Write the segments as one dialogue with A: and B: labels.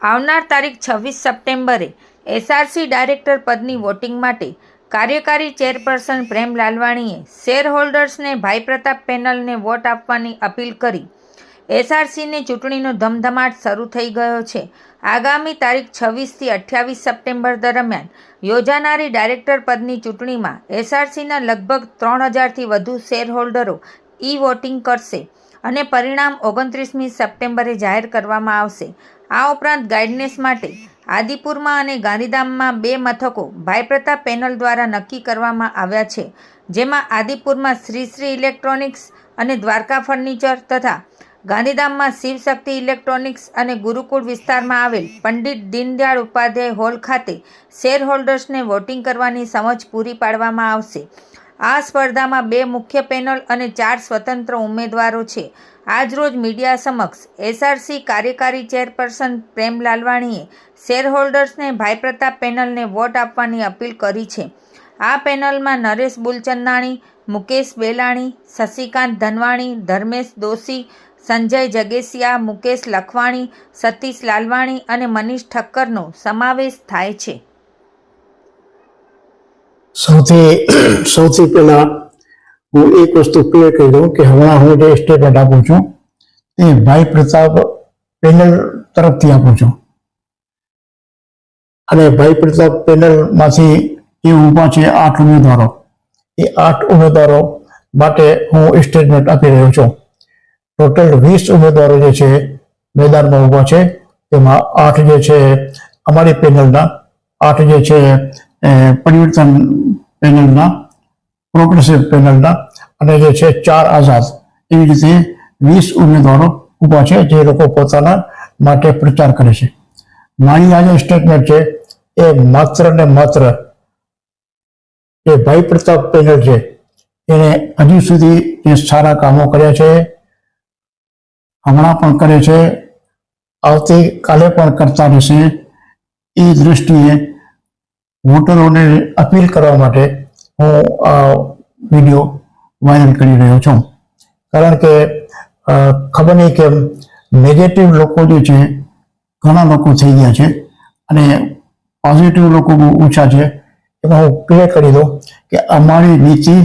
A: આવનાર તારીખ છવ્વીસ સપ્ટેમ્બરે એસઆરસી ડાયરેક્ટર પદની વોટિંગ માટે કાર્યકારી ચેરપર્સન પ્રેમ લાલવાણીએ શેરહોલ્ડર્સને ભાઈ પ્રતાપ પેનલને વોટ આપવાની અપીલ કરી. એસઆરસીની ચૂંટણીનો ધમધમાટ શરૂ થઈ ગયો છે. આગામી તારીખ છવ્વીસથી અઠ્યાવીસ સપ્ટેમ્બર દરમિયાન યોજાનારી ડાયરેક્ટર પદની ચૂંટણીમાં એસઆરસીના લગભગ ત્રણ હજારથી વધુ શેરહોલ્ડરો ઈ વોટિંગ કરશે. અને પરિણામ ઓગણત્રીસમી સપ્ટેમ્બરે જાહેર કરવામાં આવશે. આ ઉપરાંત ગાઈડનેસ માટે આદિપુરમાં અને ગાંધીધામમાં બે મથકો ભાઈ પ્રતાપ પેનલ દ્વારા નક્કી કરવામાં આવ્યા છે, જેમાં આદિપુરમાં શ્રી શ્રી ઇલેક્ટ્રોનિક્સ અને દ્વારકા ફર્નિચર તથા ગાંધીધામમાં શિવશક્તિ ઇલેક્ટ્રોનિક્સ અને ગુરુકુળ વિસ્તારમાં આવેલ પંડિત દીનદયાળ ઉપાધ્યાય હોલ ખાતે શેર હોલ્ડર્સને વોટિંગ કરવાની સમજ પૂરી પાડવામાં આવશે. આ સ્પર્ધામાં બે મુખ્ય પેનલ અને ચાર સ્વતંત્ર ઉમેદવારો છે. આજરોજ મીડિયા સમક્ષ એસઆરસી કાર્યકારી ચેરપર્સન પ્રેમ લાલવાણીએ શેરહોલ્ડર્સને ભાઈ પ્રતાપ પેનલને વોટ આપવાની અપીલ કરી છે. આ પેનલમાં નરેશ બુલચંદાણી, મુકેશ બેલાણી, શશિકાંત ધનવાણી, ધર્મેશ દોશી, સંજય જગેસિયા, મુકેશ લખવાણી, સતીશ લાલવાણી અને મનીષ ઠક્કરનો સમાવેશ થાય છે.
B: સૌથી સૌથી પહેલા હું એક વસ્તુ ક્લિયર કહી દઉં કે હમણાં હું જે સ્ટેટમેન્ટ આપું છું, તે ભાઈ પ્રતાપ પેનલ તરફથી આપું છું. અને ભાઈ પ્રતાપ પેનલમાંથી એ ઊભા છે આઠ ઉમેદવારો. એ આઠ ઉમેદવારો માટે હું સ્ટેટમેન્ટ આપી રહ્યો છું. ટોટલ વીસ ઉમેદવારો જે છે મેદાનમાં ઊભા છે. તેમાં આઠ જે છે અમારી પેનલના, આઠ જે છે પરિવર્તન પેનલના પ્રોગ્રેસિવ પેનલના અને જે છે ચાર આઝાદ, એવી રીતે વીસ ઉમેદવારો ઊભા છે જે લોકો પોતાના માટે પ્રચાર કરે છે. મારી આ જે સ્ટેટમેન્ટ છે, એ માત્ર ને માત્ર જે ભાઈ પ્રતાપ પેનલ છે. એને હજુ સુધી જે સારા કામો કર્યા છે, હમણાં પણ કરે છે આવતીકાલે પણ કરતા રહેશે. એ દૃષ્ટિએ વોટરોને અપીલ કરવા માટે હું આ વીડિયો વાયરલ કરી રહ્યો છું. કારણ કે ખબર નહીં કેમ નેગેટિવ લોકો જે છે, ઘણા લોકો થઈ ગયા છે અને પોઝિટિવ લોકો બહુ ઓછા છે. એમાં હું ક્લિયર કરી દઉં કે અમારી નીતિ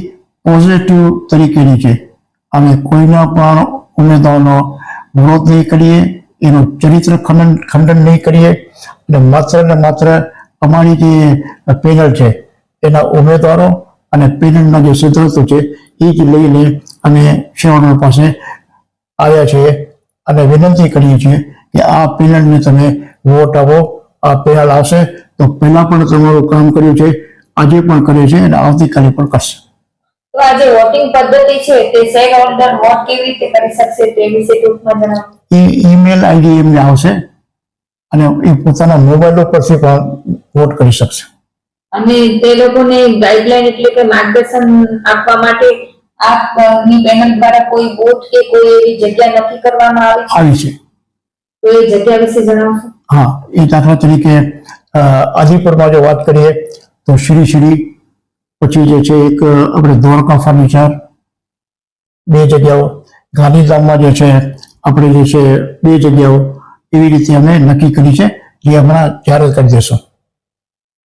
B: પોઝિટિવ તરીકેની છે. અમે કોઈના પણ ઉમેદવારનો વિરોધ નહીં કરીએ, એનું ચરિત્ર ખંડન ખંડન નહીં કરીએ અને માત્ર ને માત્ર અમારી જે પેનલ છે એના ઉમેદવારો અને પેનલના જે સિદ્ધાંતો છે એ જ લઈને અમે શેરહોલ્ડર પાસે આવ્યા છીએ અને વિનંતી કરીએ છીએ કે આ પેનલને તમે વોટ આપો આ પેનલ આવશે તો પહેલા પણ તમારું કામ કર્યું છે આજે પણ કરે છે અને આવતીકાલે પણ કરશે.
C: તો આ જે વોટિંગ પદ્ધતિ છે તે શેર હોલ્ડર વોટ કેવી રીતે કરી શકશે તે વિશે ટૂંકમાં જણાવો.
B: એ ઈમેલ આઈડી એમને આવશે અને એ પોતાના મોબાઈલ ઉપરથી પણ વોટ કરી શકશે.
C: અને તે લોકોને ગાઈડલાઈન એટલે કે માર્ગદર્શન આપવા માટે આપની પેનલ દ્વારા કોઈ વોટ કે કોઈ એવી જગ્યા નક્કી કરવામાં આવી છે? તો એ જગ્યા વિશે જણાવશો?
B: હા એ દાખલા તરીકે આદિપુરમાં જો વાત કરીએ તો શ્રી શ્રી પછી જે છે એક આપણે દ્વારકા ફર્નિચર બે જગ્યાઓ ગાંધીધામમાં જે છે આપણે જે છે બે જગ્યાઓ એવી રીતે અમે નક્કી કરી છે જે હમણાં જાહેર કરી દેશું.